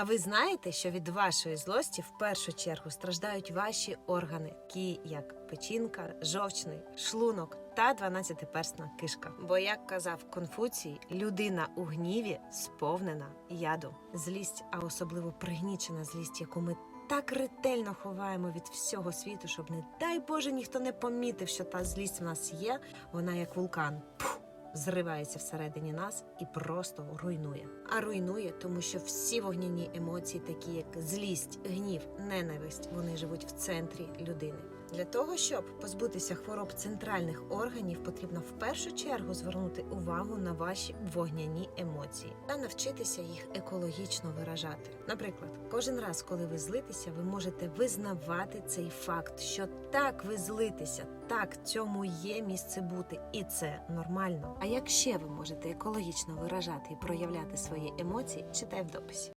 А ви знаєте, що від вашої злості в першу чергу страждають ваші органи, такі як печінка, жовчний, шлунок та 12-персна кишка. Бо, як казав Конфуцій, людина у гніві сповнена яду. Злість, а особливо пригнічена злість, яку ми так ретельно ховаємо від всього світу, щоб не дай Боже ніхто не помітив, що та злість в нас є. Вона як вулкан. Пф, Зривається всередині нас і просто руйнує. А руйнує, тому що всі вогняні емоції, такі як злість, гнів, ненависть, вони живуть в центрі людини. Для того, щоб позбутися хвороб центральних органів, потрібно в першу чергу звернути увагу на ваші вогняні емоції та навчитися їх екологічно виражати. Наприклад, кожен раз, коли ви злитеся, ви можете визнавати цей факт, що так ви злитеся, так цьому є місце бути, і це нормально. А як ще ви можете екологічно виражати і проявляти свої емоції, читай в дописі.